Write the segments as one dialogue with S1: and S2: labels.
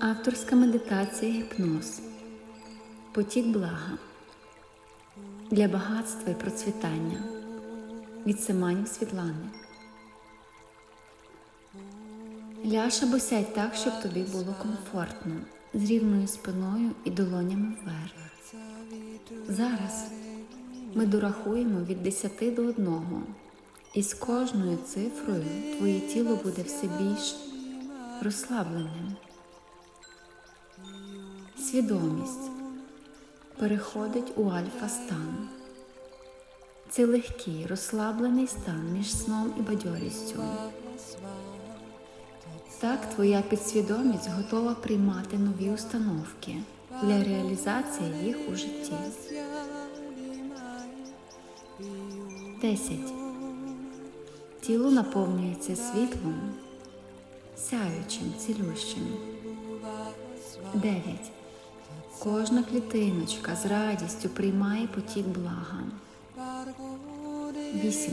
S1: Авторська медитація гіпноз. Потік блага для багатства і процвітання від Семанів Світлани. Ляж або сядь так, щоб тобі було комфортно, з рівною спиною і долонями вверх. Зараз ми дорахуємо від 10 до 1, і з кожною цифрою твоє тіло буде все більш розслабленим. Свідомість переходить у альфа-стан. Це легкий, розслаблений стан між сном і бадьорістю. Так твоя підсвідомість готова приймати нові установки для реалізації їх у житті. 10. Тіло наповнюється світлом, сяючим, цілющим. 9. Кожна клітиночка з радістю приймає потік блага. 8.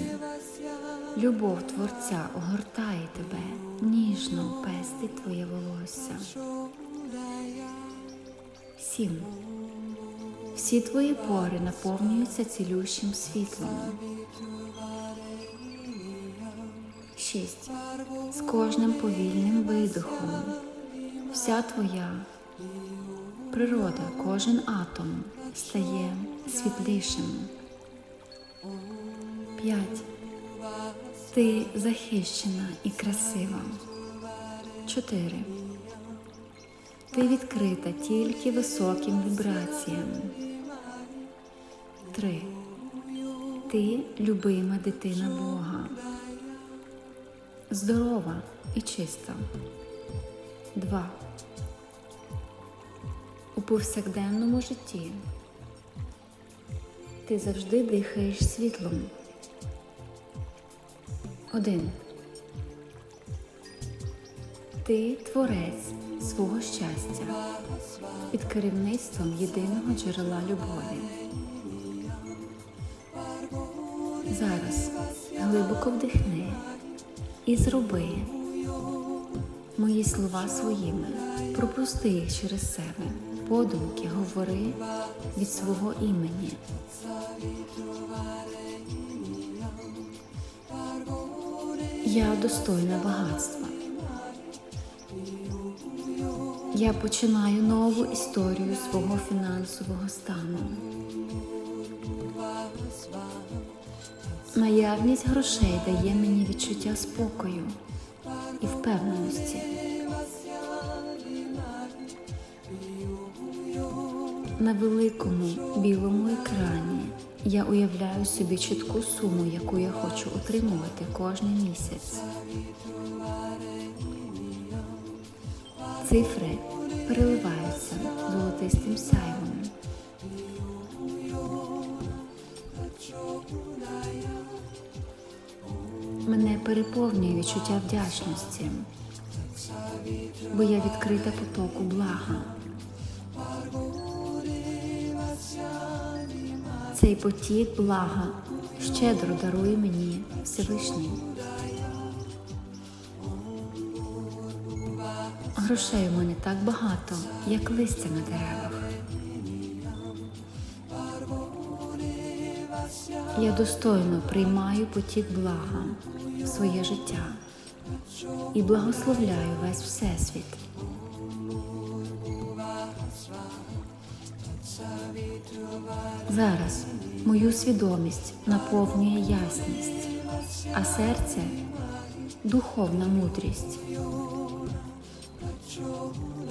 S1: Любов Творця огортає тебе, ніжно пестить твоє волосся. 7. Всі твої пори наповнюються цілющим світлом. 6. З кожним повільним видохом вся твоя природа, кожен атом стає світлішим. 5. Ти захищена і красива. 4. Ти відкрита тільки високим вібраціям. 3. Ти любима дитина Бога. Здорова і чиста. 2. У повсякденному житті ти завжди дихаєш світлом. 1. Ти творець свого щастя під керівництвом єдиного джерела любові. Зараз глибоко вдихни і зроби мої слова своїми. Пропусти їх через себе. Подумки говори від свого імені. Я достойна багатства. Я починаю нову історію свого фінансового стану. Наявність грошей дає мені відчуття спокою і впевненості. На великому білому екрані я уявляю собі чітку суму, яку я хочу отримувати кожен місяць. Цифри переливаються золотистим сяйвом. Мене переповнює відчуття вдячності, бо я відкрита потоку блага. Цей потік блага щедро дарує мені Всевишній. Грошей у мене так багато, як листя на деревах. Я достойно приймаю потік блага в своє життя і благословляю весь Всесвіт. Зараз мою свідомість наповнює ясність, а серце духовна мудрість.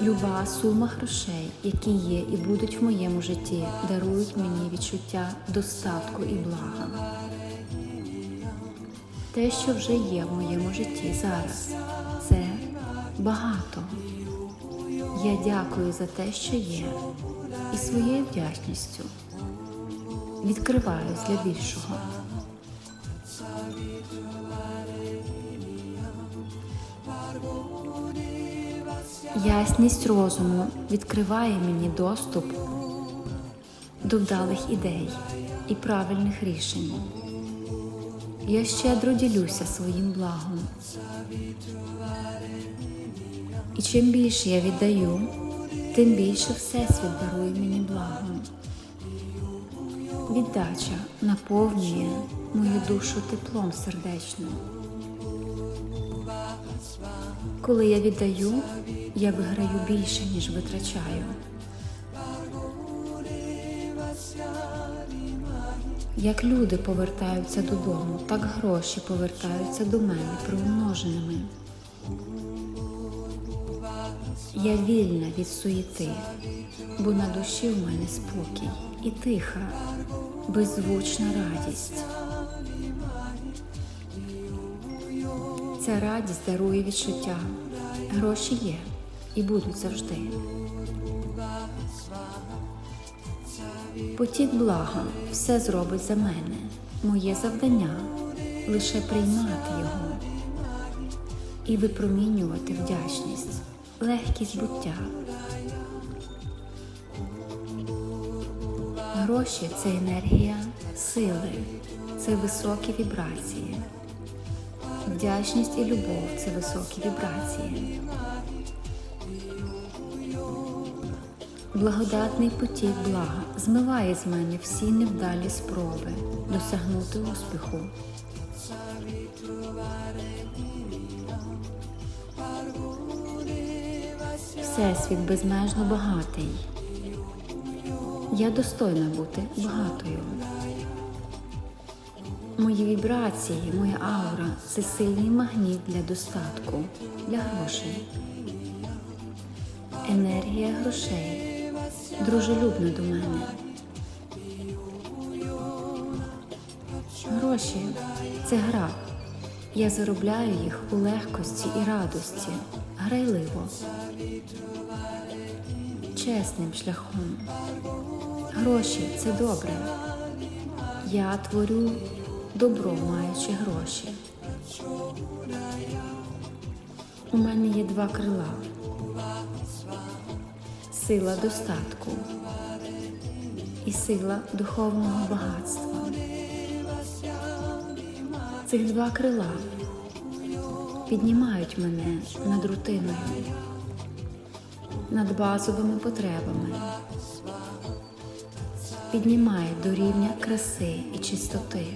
S1: Люба сума грошей, які є і будуть в моєму житті, дарують мені відчуття достатку і блага. Те, що вже є в моєму житті зараз, це багато. Я дякую за те, що є, і своєю вдячністю відкриваюсь для більшого. Ясність розуму відкриває мені доступ до вдалих ідей і правильних рішень. Я щедро ділюся своїм благом. І чим більше я віддаю, тим більше Всесвіт дарує мені благо. Віддача наповнює мою душу теплом сердечним. Коли я віддаю, я виграю більше, ніж витрачаю. Як люди повертаються додому, так гроші повертаються до мене приумноженими. Я вільна від суєти, бо на душі в мене спокій і тиха, беззвучна радість. Ця радість дарує відчуття. Гроші є і будуть завжди. Потік блага все зробить за мене. Моє завдання лише приймати його і випромінювати вдячність, легкість буття. Гроші це енергія сили, це високі вібрації. Вдячність і любов це високі вібрації. Благодатний потік блага змиває з мене всі невдалі спроби досягнути успіху. Всесвіт безмежно багатий. Я достойна бути багатою. Мої вібрації, моя аура це сильний магніт для достатку, для грошей. Енергія грошей дружелюбна до мене. Гроші це гра. Я заробляю їх у легкості і радості, грайливо, чесним шляхом. Гроші це добре. Я творю добро, маючи гроші. У мене є два крила. Сила достатку і сила духовного багатства. Цих два крила піднімають мене над рутиною, над базовими потребами, піднімають до рівня краси і чистоти.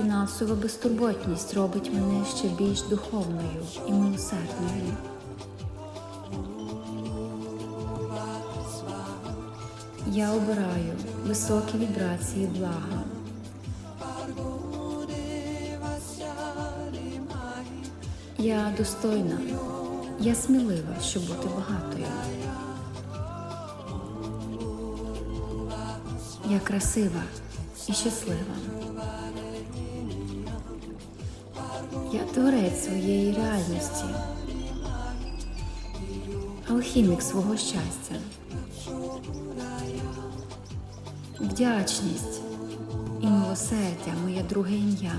S1: Фінансова безтурботність робить мене ще більш духовною і милосердною. Я обираю високі вібрації блага. Я достойна, я смілива, щоб бути багатою. Я красива і щаслива. Я творець своєї реальності, алхімік свого щастя. Вдячність і милосердя моє друге ім'я.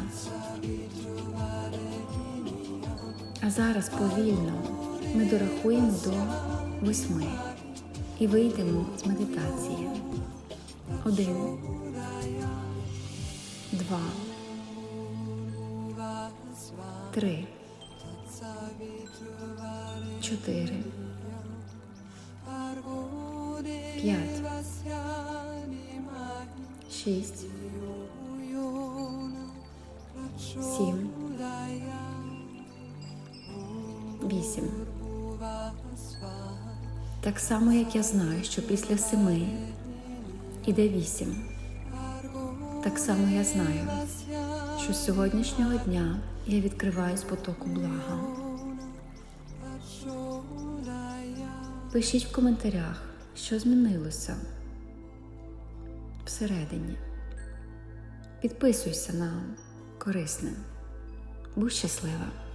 S1: А зараз повільно ми дорахуємо до восьми і вийдемо з медитації. Один, два, три, чотири, п'ять, шість, сім, вісім. Так само, як я знаю, що після семи іде вісім. Так само я знаю, що з сьогоднішнього дня я відкриваю з потоку блага. Пишіть в коментарях, що змінилося всередині. Підписуйся на корисне. Будь щаслива!